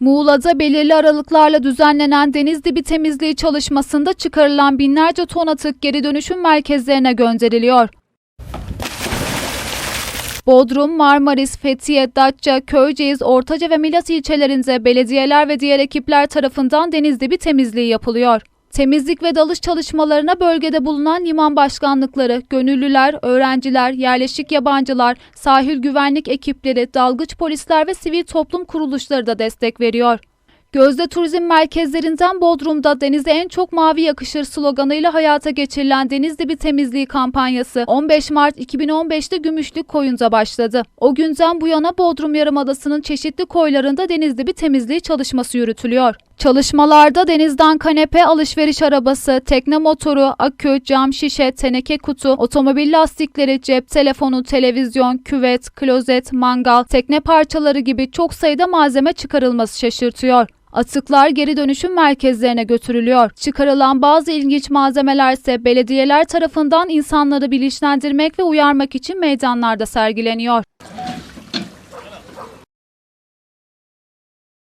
Muğla'da belirli aralıklarla düzenlenen deniz dibi temizliği çalışmasında çıkarılan binlerce ton atık geri dönüşüm merkezlerine gönderiliyor. Bodrum, Marmaris, Fethiye, Datça, Köyceğiz, Ortaca ve Milas ilçelerinde belediyeler ve diğer ekipler tarafından deniz dibi temizliği yapılıyor. Temizlik ve dalış çalışmalarına bölgede bulunan liman başkanlıkları, gönüllüler, öğrenciler, yerleşik yabancılar, sahil güvenlik ekipleri, dalgıç polisler ve sivil toplum kuruluşları da destek veriyor. Gözde Turizm Merkezlerinden Bodrum'da denize en çok mavi yakışır sloganıyla hayata geçirilen Deniz Dibi Temizliği kampanyası 15 Mart 2015'te Gümüşlük Koyun'da başladı. O günden bu yana Bodrum Yarımadası'nın çeşitli koylarında deniz dibi temizliği çalışması yürütülüyor. Çalışmalarda denizden kanepe, alışveriş arabası, tekne motoru, akü, cam şişe, teneke kutu, otomobil lastikleri, cep telefonu, televizyon, küvet, klozet, mangal, tekne parçaları gibi çok sayıda malzeme çıkarılması şaşırtıyor. Atıklar geri dönüşüm merkezlerine götürülüyor. Çıkarılan bazı ilginç malzemeler ise belediyeler tarafından insanları bilinçlendirmek ve uyarmak için meydanlarda sergileniyor.